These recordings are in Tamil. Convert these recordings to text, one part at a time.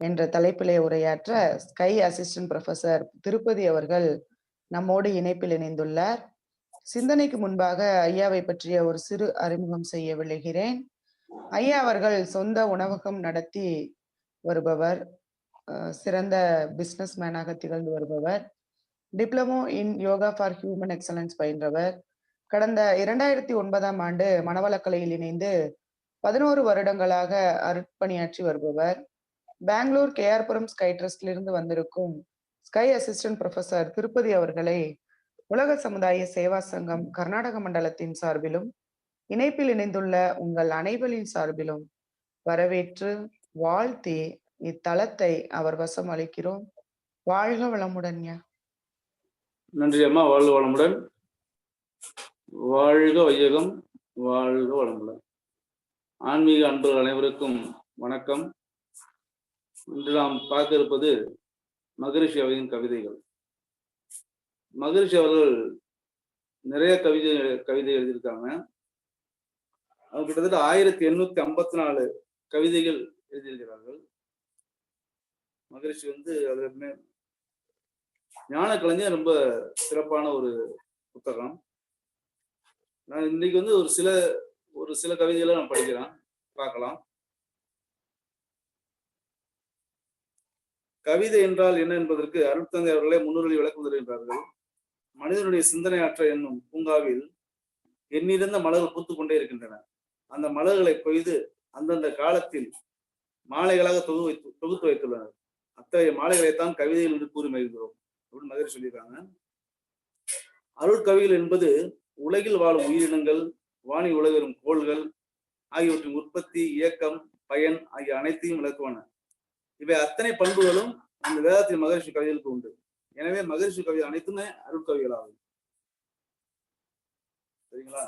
என்ற தலைப்பிலே உரையாற்ற ஸ்கை அசிஸ்டன்ட் ப்ரொஃபசர் திருப்பதி அவர்கள் நம்மோடு இணைப்பில் இணைந்துள்ளார். சிந்தனைக்கு முன்பாக ஐயாவை பற்றிய ஒரு சிறு அறிமுகம் செய்ய விளைகிறேன் ஐயா அவர்கள் சொந்த உணவகம் நடத்தி வருபவர் சிறந்த பிசினஸ் மேனாக திகழ்ந்து வருபவர் diploma in yoga for human excellence பயின்றவர். கடந்த இரண்டாயிரத்தி ஒன்பதாம் ஆண்டு மனவளக்கலையில் இணைந்து பதினோரு வருடங்களாக அருட்பணியாற்றி வருபவர். பெங்களூர் கேஆர்புரம் ஸ்கை ட்ரஸ்டிலிருந்து வந்திருக்கும் ஸ்கை அசிஸ்டன்ட் ப்ரொஃபசர் திருப்பதி அவர்களை உலக சமுதாய சேவா சங்கம் கர்நாடக மண்டலத்தின் சார்பிலும் இணைப்பில் இணைந்துள்ள உங்கள் அனைவரின் சார்பிலும் வரவேற்று வாழ்த்தி இத்தலத்தை அவர் வசம் அளிக்கிறோம். வாழ்க வளமுடன் நன்றி அம்மா வாழ்க வளமுடன். வாழ்க வையகம் வாழ்க வளமுடன். ஆன்மீக அன்பர்கள் அனைவருக்கும் வணக்கம். இன்று நாம் பார்க்க இருப்பது மகரிஷி அவையின் கவிதைகள். மகரிஷி அவர்கள் நிறைய கவிதை கவிதை எழுதியிருக்காங்க. அவர் கிட்டத்தட்ட ஆயிரத்தி எண்ணூத்தி ஐம்பத்தி நாலு கவிதைகள் எழுதியிருக்கிறார்கள். மகரிஷி வந்து அதுல ஞான கலைஞர் ரொம்ப சிறப்பான ஒரு புத்தகம். நான் இன்னைக்கு வந்து ஒரு சில ஒரு சில கவிதைகளை நான் படிக்கிறேன். பார்க்கலாம். கவிதை என்றால் என்ன என்பதற்கு அருட்தந்தை அவர்களே முன்னுரை விளக்கம் தருகின்றார்கள். மனிதனுடைய சிந்தனை ஆற்ற என்னும் பூங்காவில் எண்ணிறந்த மலர்கள் பூத்துக் கொண்டே இருக்கின்றன. அந்த மலர்களை கொய்து அந்தந்த காலத்தில் மாலைகளாக தொகு வைத்து தொகுத்து வைத்துள்ளனர். அத்தகைய மாலைகளைத்தான் கவிதைகள் என்று கூறி மகிழ்கிறோம் அப்படின்னு மதுரை சொல்லியிருக்காங்க. அருட்கவிகள் என்பது உலகில் வாழும் உயிரினங்கள் வானி உலகரும் கோள்கள் ஆகியவற்றின் உற்பத்தி இயக்கம் பயன் ஆகிய அனைத்தையும் விளக்குவன. இவை அத்தனை பண்புகளும் அந்த வேதத்தின் மகரிஷி கவிதைகளுக்கு உண்டு. எனவே மகரிஷி கவிதை அனைத்துமே அருட்கவிகளாகும் சரிங்களா?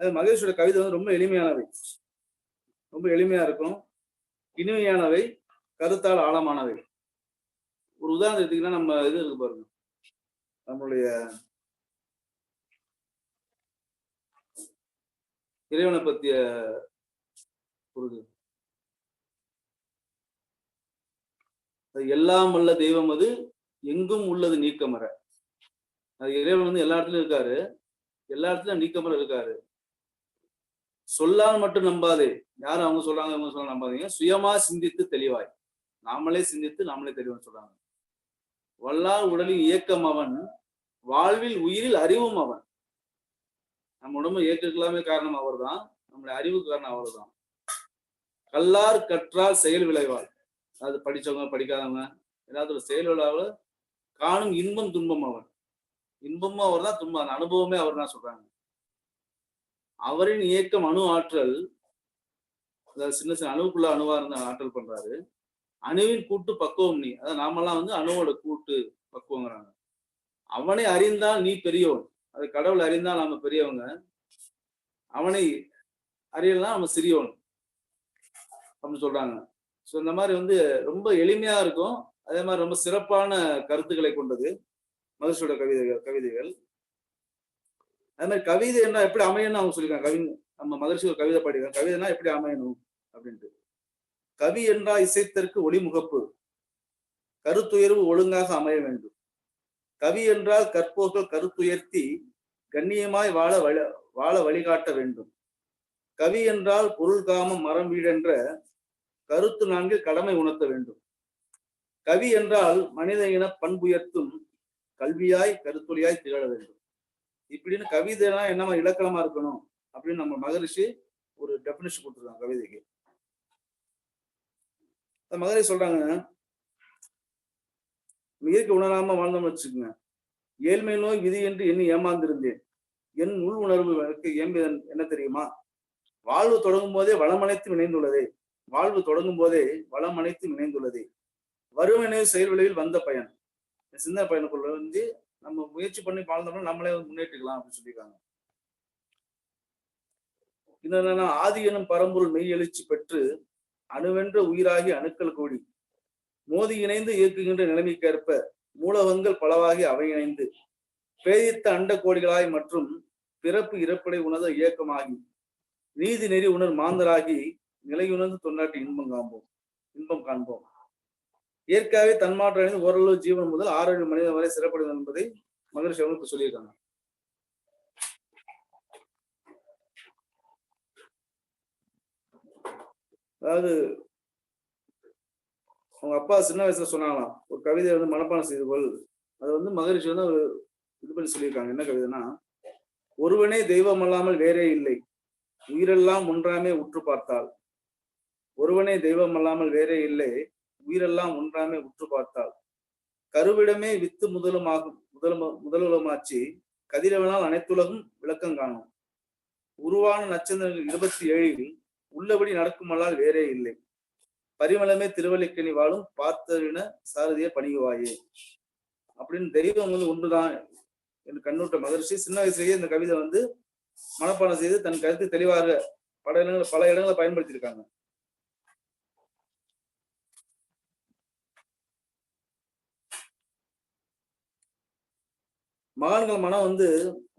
அது மகரிஷியோட கவிதை வந்து ரொம்ப எளிமையானவை. ரொம்ப எளிமையா இருக்கும். இனிமையானவை கருத்தால் ஆழமானவை. ஒரு உதாரணம் எடுத்தீங்கன்னா நம்ம இது இருக்கு பாருங்க. நம்மளுடைய இறைவனை பத்திய ஒரு இது. அது எல்லாம் வல்ல தெய்வம் அது எங்கும் உள்ளது நீக்கமர அது இறைவன் வந்து எல்லா இடத்துலயும் இருக்காரு. எல்லா இடத்துலயும் நீக்கமர இருக்காரு. சொல்லால் மட்டும் நம்பாதே. யாரும் அவங்க சொல்றாங்க இவங்க சொல்ல நம்பாதீங்க. சுயமா சிந்தித்து தெளிவாய். நாமளே சிந்தித்து நாமளே தெளிவான்னு சொல்றாங்க. வல்லா உடலின் இயக்கம் அவன் வாழ்வில் உயிரில் அறிவும் அவன். நம்ம உடம்பு இயக்கத்துக்கெல்லாமே காரணம் அவர் தான் நம்முடைய அறிவுக்கு காரணம் அவர்தான். கல்லார் கற்றால் செயல் விளைவாள் அது படிச்சவங்க படிக்காதவங்க ஏதாவது ஒரு செயல் காணும் இன்பம் துன்பம் அவன் இன்பமும் அவர் தான் துன்பம் அந்த அனுபவமே அவர் தான் சொல்றாங்க. அவரின் இயக்கம் அணு ஆற்றல் அதாவது சின்ன சின்ன அணுவுக்குள்ள அணுவா இருந்த ஆற்றல் பண்றாரு. அணுவின் கூட்டு பக்குவம் நீ அதாவது நாமெல்லாம் வந்து அணுவோட கூட்டு பக்குவங்கிறாங்க. அவனை அறிந்தால் நீ பெரியவன் அது கடவுள் அறிந்தால் நாம பெரியவங்க. அவனை அறியலாம் நம்ம சிறியவன் அப்படின்னு சொல்றாங்க. ஸோ இந்த மாதிரி வந்து ரொம்ப எளிமையா இருக்கும். அதே மாதிரி ரொம்ப சிறப்பான கருத்துக்களை கொண்டது மகர்ஷியோட கவிதைகள் கவிதைகள். அதே மாதிரி கவிதை என்ன எப்படி அமையணும்னு அவங்க சொல்லியிருக்காங்க. கவி நம்ம மகர்ஷி ஒரு கவிதை படிக்கிறோம் கவிதைனா எப்படி அமையணும் அப்படின்ட்டு. கவி என்றால் இசைத்தற்கு ஒளிமுகப்பு. கருத்துயர்வு ஒழுங்காக அமைய வேண்டும். கவி என்றால் கற்போர்கள் கருத்துயர்த்தி கண்ணியமாய் வாழ வழி வாழ வழிகாட்ட வேண்டும். கவி என்றால் பொருள் காமம் மரம் வீடென்ற கருத்து நான்கில் கடமை உணர்த்த வேண்டும். கவி என்றால் மனித இன பண்புயர்த்தும் கல்வியாய் கருத்துளியாய் திகழ வேண்டும். இப்படின்னு கவிதைனா என்னமா இலக்கணமா இருக்கணும் அப்படின்னு நம்ம மகரிஷி ஒரு டெபினிஷன் கொடுத்துருக்காங்க கவிதைக்கு. மகரிஷி சொல்றாங்க இயற்கை உணராம வாழ்ந்தோம்னு வச்சுக்கோங்க. ஏழ்மை நோய் விதி என்று எண்ணி ஏமாந்திருந்தேன். என் உள் உணர்வு எனக்கு ஏம்பியதன் என்ன தெரியுமா? வாழ்வு தொடங்கும் போதே வளமனைத்து இணைந்துள்ளதே வாழ்வு தொடங்கும் போதே வளம் அனைத்தும் இணைந்துள்ளது. வறுமனை செயல் விளைவில் வந்த பயன். சிந்தனை சின்ன பயனுக்குள்ள வந்து நம்ம முயற்சி பண்ணி வாழ்ந்தோம்னா நம்மளே முன்னேற்றிக்கலாம் அப்படின்னு சொல்லியிருக்காங்க. இன்னும் என்னன்னா ஆதி எனும் பரம்பொருள் மெய் எழுச்சி பெற்று அணுவென்ற உயிராகி அணுக்கள் கூடி மோதி இணைந்து இயக்குகின்ற நிலைமைக்கேற்ப மூலகங்கள் பலவாகி அவை இணைந்து பேதித்த அண்ட கோடிகளாய் மற்றும் பிறப்பு இறப்படை உணர்ந்த இயக்கமாகி நீதி நெறி உணர் மாந்தராகி நிலையுணர்ந்து தொண்டாட்டி இன்பம் காண்போம். இன்பம் காண்போம். இயற்கையாகவே தன்மாற்றம் அடைந்து ஓரளவு ஜீவன் முதல் ஆரோக்கிய மனிதன் வரை சிறப்படைந்தது என்பதை மகிழ்ச்சி அவர்கள் சொல்லியிருக்காங்க. அதாவது அவங்க அப்பா சின்ன வயசுல சொன்னாங்களாம் ஒரு கவிதையை வந்து மனப்பாடம் செய்து கொள். அது வந்து மகரிஷி வந்து அவர் இது பண்ணி சொல்லியிருக்காங்க. என்ன கவிதைனா ஒருவனே தெய்வம் அல்லாமல் வேறே இல்லை. உயிரெல்லாம் ஒன்றாமே உற்று பார்த்தால். ஒருவனே தெய்வம் அல்லாமல் வேறே இல்லை. உயிரெல்லாம் ஒன்றாமே உற்று பார்த்தால் கருவிடமே வித்து முதலுமாகும் முதல் முதலுலமாச்சு. கதிரவனால் அனைத்துலகும் விளக்கம் காணும். உருவான நட்சத்திரங்கள் இருபத்தி ஏழில் உள்ளபடி நடக்குமல்லால் வேறே இல்லை. பரிமளமே திருவல்லிக்கணி வாழும் பார்த்தறின சாரதிய பணிகுவாயே அப்படின்னு தெய்வம் வந்து ஒன்றுதான் என்று கண்ணூட்ட மகர்ஷி சின்ன வயசுலயே இந்த கவிதை வந்து மனப்பாடம் செய்து தன் கருத்து தெளிவாக பல இடங்களை பல இடங்களை பயன்படுத்தியிருக்காங்க. மகான்கள் மனம் வந்து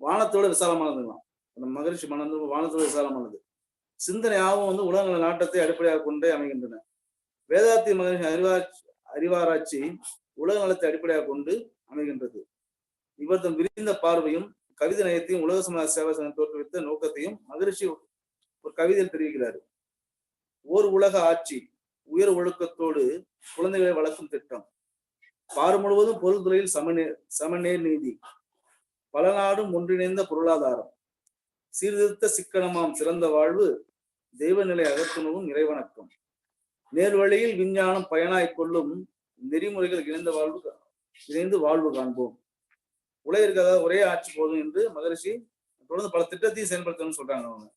வானத்தோட விசாலமானதுங்களாம். அந்த மகரிஷி மனம் வந்து வானத்தோட விசாலமானது. சிந்தனையாகவும் வந்து உலகங்கள நாட்டத்தை அடிப்படையாக கொண்டே அமைகின்றன. வேதாத்தி மகரிஷி அறிவாட்சி அறிவாராய்ச்சி உலக நலத்தை அடிப்படையாக கொண்டு அமைகின்றது. இவர் தம் விரிந்த பார்வையும் கவிதை நயத்தையும் உலக சமாஜ சேவை சங்கம் தோற்றுவித்த நோக்கத்தையும் மகரிஷி ஒரு கவிதையில் தெரிவிக்கிறார். ஓர் உலக ஆட்சி உயர் ஒழுக்கத்தோடு குழந்தைகளை வளர்க்கும் திட்டம். பார் முழுவதும் பொருள் துறையில் சமநே சமநேர் நீதி. பல நாடும் ஒன்றிணைந்த பொருளாதாரம். சீர்திருத்த சிக்கனமாம் சிறந்த வாழ்வு தெய்வநிலை அகத்துணவும் இறைவணக்கம். நேர்வழியில் விஞ்ஞானம் பயனாய் கொள்ளும் நெறிமுறைகள் இணைந்த வாழ்வு கா- இணைந்து வாழ்வு காண்போம். உலகிற்காக ஒரே ஆட்சி போதும் என்று மகரிஷி தொடர்ந்து பல திட்டத்தையும் செயல்படுத்தணும்னு சொல்றாங்க அவங்க.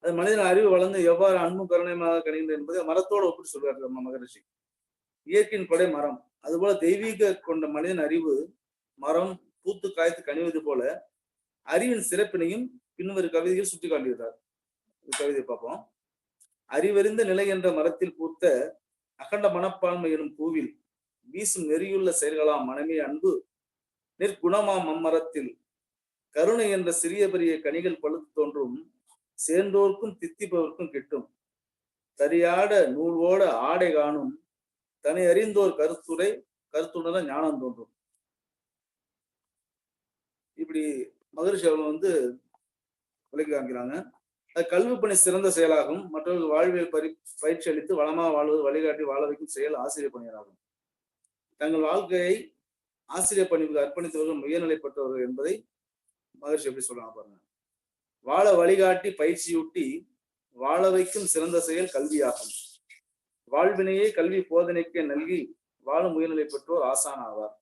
அது மனிதன் அறிவு வளர்ந்து எவ்வாறு அன்பு கருணையமாக கணிகின்றது என்பதை மரத்தோடு ஒப்பிட்டு சொல்றாரு நம்ம மகரிஷி. இயற்கையின் கொடை மரம். அதுபோல தெய்வீக கொண்ட மனிதன் அறிவு மரம் பூத்து காய்த்து கனிவது போல அறிவின் சிறப்பினையும் பின்வரும் கவிதையில் சுட்டி காட்டுகிறார் கவிதை பார்ப்போம். அறிவறிந்த நிலை என்ற மரத்தில் பூத்த அகண்ட மனப்பான்மை எனும் பூவில் வீசும் நெறியுள்ள செயல்களாம் மனமே அன்பு நிற்குணமாம் அம்மரத்தில் கருணை என்ற சிறிய பெரிய கனிகள் பழுத்து தோன்றும் சேர்ந்தோர்க்கும் தித்திப்பவர்க்கும் கிட்டும். தரியாட நூலோட ஆடை காணும் தன்னை அறிந்தோர் கருத்துரை கருத்துணர ஞானம் தோன்றும். இப்படி மகரிஷி அவர்கள் வந்து விளக்கி காமிக்கிறாங்க அது கல்வி பணி சிறந்த செயலாகும். மற்றவர்கள் வாழ்வியல் பரி பயிற்சி அளித்து வளமாக வாழ்வது வழிகாட்டி வாழ வைக்கும் செயல் ஆசிரியர் பணியராகும் தங்கள் வாழ்க்கையை ஆசிரியர் பணிக்கு அர்ப்பணித்தவர்கள் உயர்நிலைப்பட்டவர்கள் என்பதை மகர்ஷி எப்படி சொல்றாங்க பாருங்க. வாழ வழிகாட்டி பயிற்சியூட்டி வாழ வைக்கும் சிறந்த செயல் கல்வியாகும். வாழ்வினையே கல்வி போதனைக்கு நல்கி வாழும் உயர்நிலை பெற்றோர் ஆசான் ஆவார்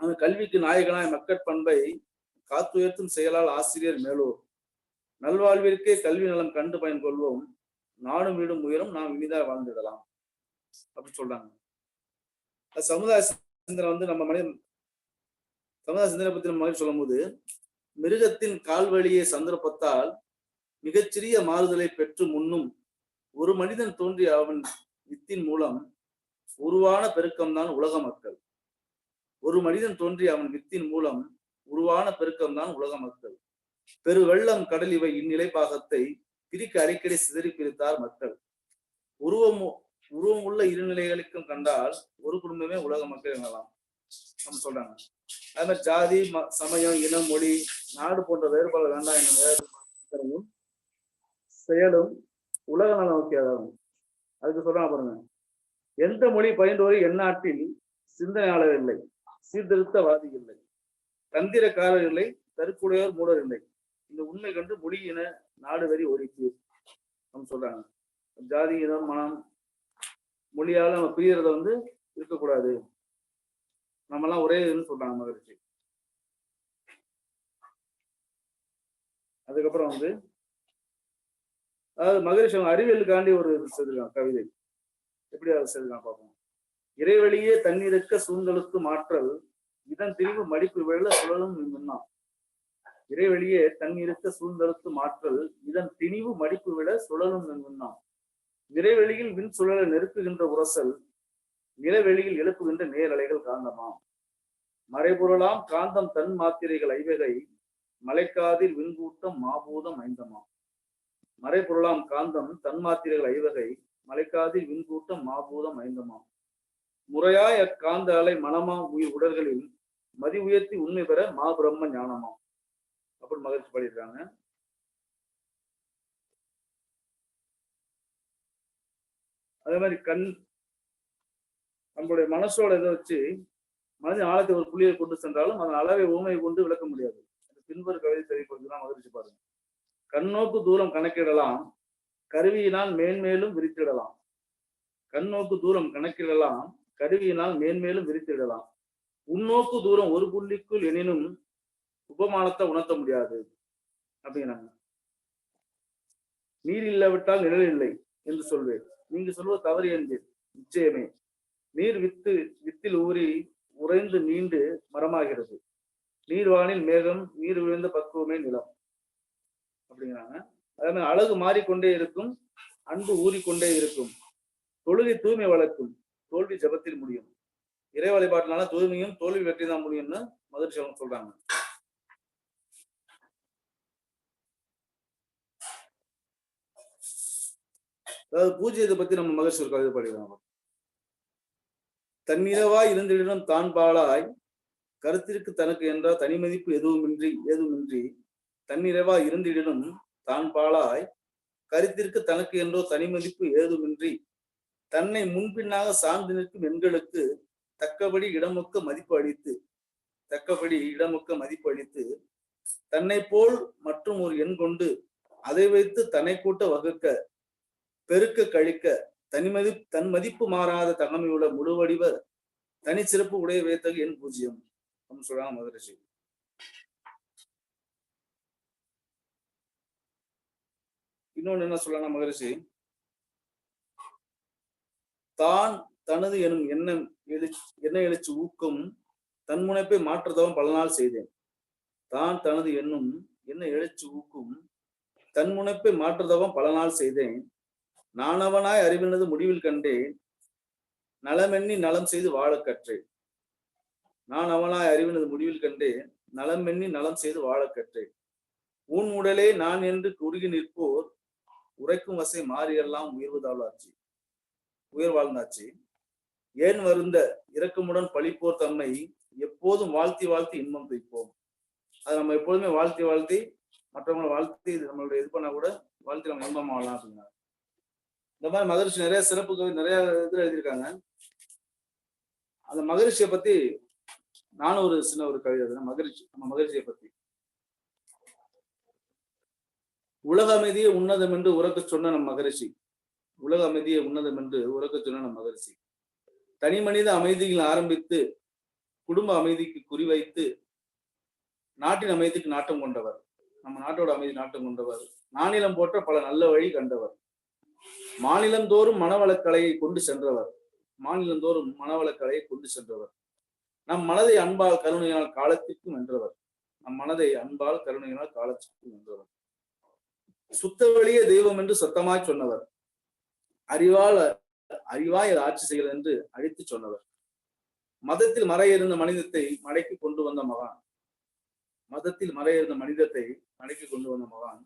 அந்த கல்விக்கு நாயகனாய் மக்கட் பண்பை காத்துயர்த்தும் செயலால் ஆசிரியர் மேலூர். நல்வாழ்விற்கே கல்வி நலம் கண்டு பயன் கொள்வோம். நாடும் வீடும் உயரும் நாம் இனிதாக வாழ்ந்துடலாம். அப்படி சொல்றாங்க. சமுதாய சிந்தனை வந்து நம்ம மனித சமுதாய சிந்தனை பத்தி நம்ம மாதிரி சொல்லும்போது மிருகத்தின் கால்வழியை சந்தர்ப்பத்தால் மிகச்சிறிய மாறுதலை பெற்று முன்னும் ஒரு மனிதன் தோன்றிய அவன் வித்தின் மூலம் உருவான பெருக்கம்தான் உலக மக்கள். ஒரு மனிதன் தோன்றிய அவன் வித்தின் மூலம் உருவான பெருக்கம்தான் உலக மக்கள். பெரு வெள்ளம் கடல் இவை இந்நிலை பாகத்தை பிரிக்க அடிக்கடி சிதறி பிரித்தார் மக்கள். உருவம் உருவம் உள்ள இரு நிலைகளுக்கும் கண்டால் ஒரு குடும்பமே உலக மக்கள் எனலாம். நம்ம சொல்றாங்க. அது மாதிரி ஜாதி ம- சமயம் இனம் மொழி நாடு போன்ற வேறுபாடு வேண்டாம் என்ற வேறுபாடும் செயலும் உலக நலம் நோக்கியதாகும் அதுக்கு சொல்றாங்க பாருங்க. எந்த மொழி பயின்றோரை எந்நாட்டில் சிந்தனையாளர் இல்லை. சீர்திருத்தவாதி இல்லை தந்திரக்காரர் இல்லை தற்கொலையோர் மூடர் இல்லை இந்த உண்மை கண்டு மொழி என நாடு வரி ஒழிப்பு நம்ம சொல்றாங்க. ஜாதி இனம் மனம் மொழியால நம்ம பிரியறத வந்து இருக்கக்கூடாது. நம்ம எல்லாம் ஒரே இதுன்னு சொல்றாங்க மகிழ்ச்சி அதுக்கப்புறம் வந்து அதாவது மகரிஷி அவங்க அறிவியலுக்காண்டி ஒரு இது கவிதை. எப்படி அதை செய்திருக்காங்க பார்ப்போம். இறைவழியே தண்ணீருக்க சூழ்ந்தலுக்கு மாற்றல் இதன் திரிவு மடிப்பு வெள்ள சுழலும் முன்னாம் இறைவெளியே தண்ணீருக்க சூழ்ந்தலுக்கு மாற்றல் இதன் திணிவு மடிப்பு விட சுழலும் முன்னாம் நிறைவெளியில் விண் சுழல நெருக்குகின்ற உரசல் நிலவெளியில் எழுப்புகின்ற நேரலைகள் காந்தமாம். மறைபொருளாம் காந்தம் தன் மாத்திரைகள் ஐவகை மலைக்காதில் விண்கூட்டம் மாபூதம் ஐந்தமாம். மறைபொருளாம் காந்தம் தன் மாத்திரைகள் ஐவகை மலைக்காதில் விண்கூட்டம் மாபூதம் ஐந்தமாம். முறையாய் அக்காந்த அலை மனமாம் உயிர் உடல்களில் மதி உயர்த்தி உண்மை பெற மாபிரம்ம ஞானமாம். அப்படின்னு மகிழ்ச்சி பாடியிருக்காங்க. அதே மாதிரி கண் நம்மளுடைய மனசோட இதை வச்சு மனதின் ஆழத்தை ஒரு புள்ளியை கொண்டு சென்றாலும் அதன் அளவை ஊமையை கொண்டு விளக்க முடியாது. பின்வரும் கவிதை தெளிவுபடுத்திதான் மகிழ்ச்சி பாருங்க கண்ணோக்கு தூரம் கணக்கிடலாம் கருவியினால் மேன்மேலும் விரித்திடலாம். கண்ணோக்கு தூரம் கணக்கிடலாம் கருவியினால் மேன்மேலும் விரித்திடலாம். உன்னோக்கு தூரம் ஒரு புள்ளிக்குள் எனினும் உபமானத்தை உணர்த்த முடியாது அப்படிங்கிறாங்க. நீர் இல்லாவிட்டால் நிழல் இல்லை என்று சொல்வேன். நீங்க சொல்வது தவறு என்பேன் நிச்சயமே. நீர் வித்து வித்தில் ஊறி உறைந்து நீண்டு மரமாகிறது. நீர்வானில் மேகம் நீர் விழுந்த பக்குவமே நிலம் அப்படிங்கிறாங்க. அதனால் அழகு மாறிக்கொண்டே இருக்கும் அன்பு ஊறிக்கொண்டே இருக்கும். தொழுகை தூய்மை வளர்க்கும். தோல்வி ஜபத்தில் முடியும். இறை வழிபாட்டினால தூய்மையும் தோல்வி வெற்றி தான் முடியும்னு மதுரை செல்வம் சொல்றாங்க. அதாவது பூஜ்யத்தை பத்தி நம்ம மகிழ்ச்சி ஒரு கவிதை பாடிடுறாங்க தன்னிரவா இருந்திடம் தான் பாலாய் கருத்திற்கு தனக்கு என்றால் தனி மதிப்பு எதுவுமின்றி ஏதுமின்றி தன்னிறைவா இருந்திடனும் தான் பாலாய் கருத்திற்கு தனக்கு என்றோ தனி மதிப்பு ஏதுமின்றி தன்னை முன்பின்னாக சார்ந்து நிற்கும் எண்களுக்கு தக்கபடி இடமொக்க மதிப்பு அளித்து தக்கபடி இடமொக்க மதிப்பு அளித்து தன்னை போல் மற்றும் ஒரு எண் கொண்டு அதை வைத்து தன்னை கூட்ட வகுக்க பெருக்க கழிக்க தனிமதி தன் மதிப்பு மாறாத தகமையுள்ள முழுவடிவர் தனி சிறப்பு உடைய வைத்தகு எண் பூஜ்ஜியம் அப்படின்னு சொல்றாங்க மதுரசி இன்னொன்னு என்ன சொல்லலாம் மகரிஷி தான் தனது எனும் எண்ணம் எழுச்சி எண்ண எழுச்சி ஊக்கம் தன் முனைப்பை பல நாள் செய்தேன். தான் தனது எண்ணும் என்ன எழுச்சி ஊக்கும் தன் முனைப்பை மாற்றுதவும் பல நாள் செய்தேன். நானவனாய் அறிவினது முடிவில் கண்டேன். நலமெண்ணி நலம் செய்து வாழ கற்றேன். நான் அவனாய் அறிவினது முடிவில் கண்டேன். நலமெண்ணி நலம் செய்து வாழ கற்றேன். உன் உடலே நான் என்று குறுகி நிற்போர் உரைக்கும் வசை மாறியெல்லாம் உயர்வதாளாச்சு உயர் வாழ்ந்தாச்சு. ஏன் வருந்த இரக்கமுடன் பழிப்போர் தம்மை எப்போதும் வாழ்த்தி வாழ்த்தி இன்பம் துய்ப்போம். அதை நம்ம எப்போதுமே வாழ்த்தி வாழ்த்தி மற்றவங்களை வாழ்த்தி இது நம்மளுடைய இது பண்ணா கூட வாழ்த்தி நம்ம இன்பம் ஆகலாம் அப்படின்னா இந்த மாதிரி மகரிஷி நிறைய சிறப்பு கவி நிறைய இதுல எழுதியிருக்காங்க. அந்த மகரிஷியை பத்தி நானும் ஒரு சின்ன ஒரு கவிதை எழுதுறேன். மகரிஷி நம்ம மகரிஷியை பத்தி. உலக அமைதியை உன்னதம் என்று உறக்க சொன்ன நம் மகரிஷி. உலக அமைதியை உன்னதம் என்று உறக்க சொன்ன நம் மகரிஷி. தனி மனித அமைதியில் ஆரம்பித்து குடும்ப அமைதிக்கு குறிவைத்து நாட்டின் அமைதிக்கு நாட்டம் கொண்டவர். நம்ம நாட்டோட அமைதி நாட்டம் கொண்டவர். மாநிலம் போற்ற பல நல்ல வழி கண்டவர். மாநிலந்தோறும் மனவளக்கலையை கொண்டு சென்றவர். மாநிலந்தோறும் மனவளக்கலையை கொண்டு சென்றவர். நம் மனதை அன்பால் கருணையினால் காலத்திற்கும் வென்றவர். நம் மனதை அன்பால் கருணையினால் காலத்திற்கும் வென்றவர். சுத்த வழியே தெய்வம் என்று சத்தமாய் சொன்னவர். அறிவால் அறிவாய் அது ஆட்சி செய்கிறது என்று அழித்து சொன்னவர். மதத்தில் மறையிருந்த மனிதத்தை மலைக்கு கொண்டு வந்த மகான். மதத்தில் மறையிருந்த மனிதத்தை மலைக்கு கொண்டு வந்த மகான்.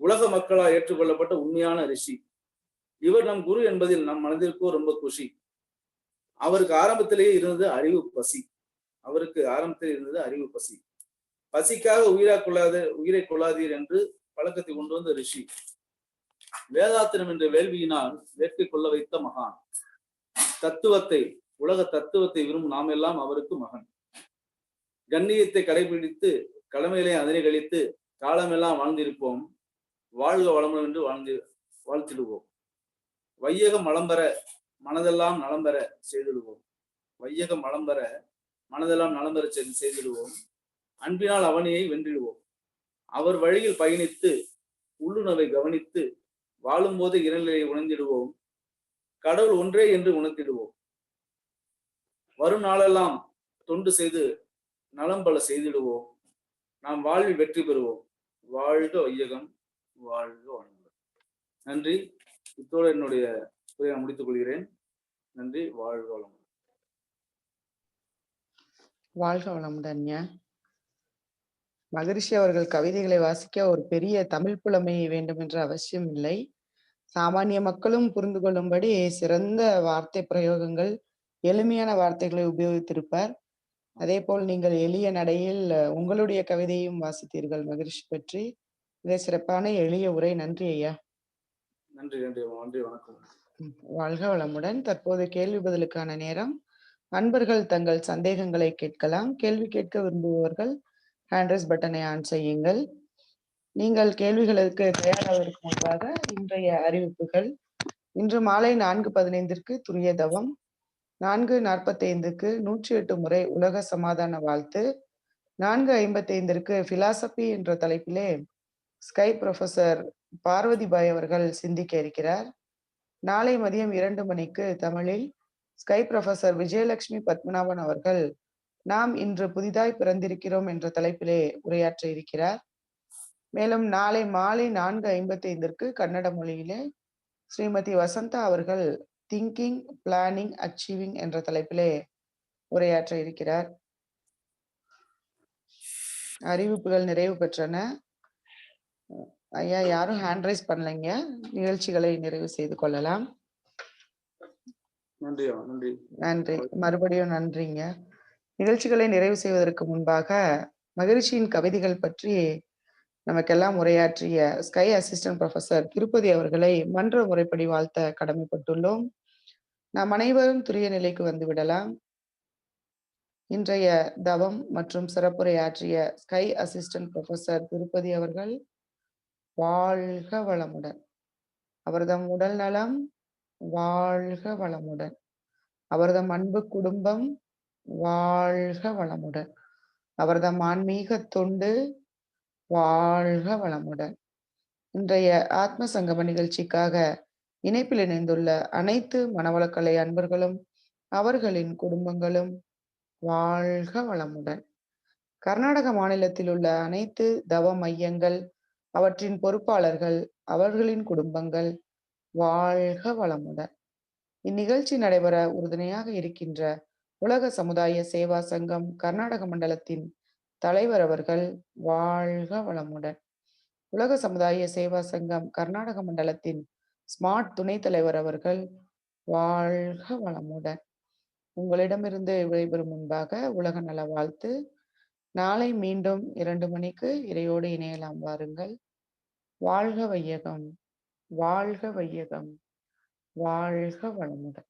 உலக மக்களால் ஏற்றுக்கொள்ளப்பட்ட உண்மையான ரிஷி. இவர் நம் குரு என்பதில் நம் மனதிற்கோ ரொம்ப குஷி. அவருக்கு ஆரம்பத்திலேயே இருந்தது அறிவு பசி. அவருக்கு ஆரம்பத்தில் இருந்தது அறிவு பசி. பசிக்காக உயிரா கொள்ளாத உயிரை கொள்ளாதீர் என்று பழக்கத்தை கொண்டு வந்த ரிஷி. வேதாத்திரம் என்ற வேள்வியினால் வேட்கை கொள்ள வைத்த மகான். தத்துவத்தை உலக தத்துவத்தை விரும்பும் நாம் எல்லாம் அவருக்கு மகன். கண்ணியத்தை கடைபிடித்து கடமையிலே அதனை கழித்து காலமெல்லாம் வாழ்ந்திருப்போம். வாழ்க வளமுடன் என்று வாழ்ந்து வாழ்த்திடுவோம். வையகம் வளம்பெற மனதெல்லாம் நலம் பெற செய்திடுவோம். வையகம் வளம்பெற மனதெல்லாம் நலம்பெற செய்திடுவோம். அன்பினால் அவனியை வென்றிடுவோம். அவர் வழியில் பயணித்து உள்ளுணவை கவனித்து வாழும்போது இறைநிலையை உணர்ந்திடுவோம். கடவுள் ஒன்றே என்று உணர்த்திடுவோம். வரும் நாளெல்லாம் தொண்டு செய்து நலம் பல செய்திடுவோம். நாம் வாழ்வில் வெற்றி பெறுவோம். வாழ்க வையகம் வாழ்க வளமுடன். நன்றி. இத்தோடு என்னுடைய உரையை முடித்துக் கொள்கிறேன். நன்றி. வாழ்க வளமுடன். வாழ்க வளமுடன் மகரிஷி அவர்கள் கவிதைகளை வாசிக்க ஒரு பெரிய தமிழ் புலமை வேண்டும் என்ற அவசியம் இல்லை. சாமானிய மக்களும் புரிந்து கொள்ளும்படி சிறந்த வார்த்தை பிரயோகங்கள் எளிமையான வார்த்தைகளை உபயோகித்திருப்பார். அதே போல் நீங்கள் எளிய நடையில் உங்களுடைய கவிதையும் வாசித்தீர்கள் மகிழ்ச்சி பற்றி. இதை சிறப்பான எளிய உரை. நன்றி ஐயா. நன்றி நன்றி நன்றி வணக்கம். வாழ்க வளமுடன். தற்போது கேள்வி பதிலுக்கான நேரம். அன்பர்கள் தங்கள் சந்தேகங்களை கேட்கலாம். கேள்வி கேட்க விரும்புபவர்கள் ஹேண்ட்ரஸ் பட்டனை ஆன் செய்யுங்கள். நீங்கள் கேள்விகளுக்கு தயாராவதற்கு முன்பாக இன்றைய அறிவிப்புகள். இன்று மாலை நான்கு பதினைந்திற்கு துரிய தவம் நான்கு நாற்பத்தைந்துக்கு நூற்றி எட்டு முறை உலக சமாதான வாழ்த்து நான்கு ஐம்பத்தைந்திற்கு பிலாசபி என்ற தலைப்பிலே ஸ்கை ப்ரொஃபசர் பார்வதி பாய் அவர்கள் சிந்திக்க இருக்கிறார். நாளை மதியம் இரண்டு மணிக்கு தமிழில் ஸ்கை ப்ரொஃபசர் விஜயலட்சுமி பத்மநாபன் அவர்கள் நாம் இன்று புதிதாய் பிறந்திருக்கிறோம் என்ற தலைப்பிலே உரையாற்ற இருக்கிறார். மேலும் நாளை மாலை நான்கு ஐம்பத்தி ஐந்திற்கு கன்னட மொழியிலே ஸ்ரீமதி வசந்தா அவர்கள் திங்கிங் பிளானிங் அச்சீவிங் என்ற தலைப்பிலே உரையாற்ற இருக்கிறார். அறிவிப்புகள் நிறைவு பெற்றன. ஐயா யாரும் ஹேண்ட் ரைஸ் பண்ணலைங்க. நிகழ்ச்சிகளை நிறைவு செய்து கொள்ளலாம். நன்றி நன்றி. நன்றி. மறுபடியும் நன்றிங்க. நிகழ்ச்சிகளை நிறைவு செய்வதற்கு முன்பாக மகிழ்ச்சியின் கவிதைகள் பற்றி நமக்கெல்லாம் உரையாற்றிய ஸ்கை அசிஸ்டன்ட் ப்ரொஃபசர் திருப்பதி அவர்களை மன்ற முறைப்படி வாழ்த்த கடமைப்பட்டுள்ளோம். நாம் அனைவரும் துரிய நிலைக்கு வந்து விடலாம். இன்றைய தவம் மற்றும் சிறப்புரையாற்றிய ஸ்கை அசிஸ்டன்ட் ப்ரொஃபசர் திருப்பதி அவர்கள் வாழ்க வளமுடன். அவர்தம் உடல் நலம் வாழ்க வளமுடன். அவர்தம் அன்பு குடும்பம் வாழ்க வளமுடன் அவர்தம் ஆன்மீக தொண்டு வாழ்க வளமுடன் இன்றைய ஆத்ம சங்கம நிகழ்ச்சிக்காக இணைப்பில் இணைந்துள்ள அனைத்து மனவளக்கலை அன்பர்களும் அவர்களின் குடும்பங்களும் வாழ்க வளமுடன் கர்நாடக மாநிலத்தில் உள்ள அனைத்து தவ மையங்கள் அவற்றின் பொறுப்பாளர்கள் அவர்களின் குடும்பங்கள் வாழ்க வளமுடன் இந்நிகழ்ச்சி நடைபெற உறுதுணையாக இருக்கின்ற உலக சமுதாய சேவா சங்கம் கர்நாடக மண்டலத்தின் தலைவர் அவர்கள் வாழ்க வளமுடன். உலக சமுதாய சேவா சங்கம் கர்நாடக மண்டலத்தின் ஸ்மார்ட் துணைத் தலைவர் அவர்கள் வாழ்க வளமுடன். உங்களிடமிருந்து விடைபெறும் முன்பாக உலக நல வாழ்த்து. நாளை மீண்டும் இரண்டு மணிக்கு இறையோடு இணையலாம் வாருங்கள். வாழ்க வையகம் வாழ்க வையகம் வாழ்க வளமுடன்.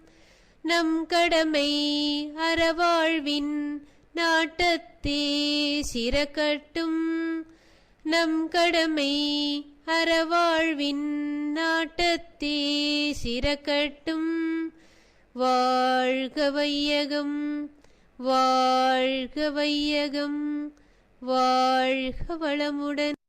நம் கடமை அறவாழ்வின் நாட்டத்தே சிறக்கட்டும். நம் கடமை அறவாழ்வின் நாட்டத்தே சிறக்கட்டும். வாழ்க வையகம் வாழ்க வையகம் வாழ்க வளமுடன்.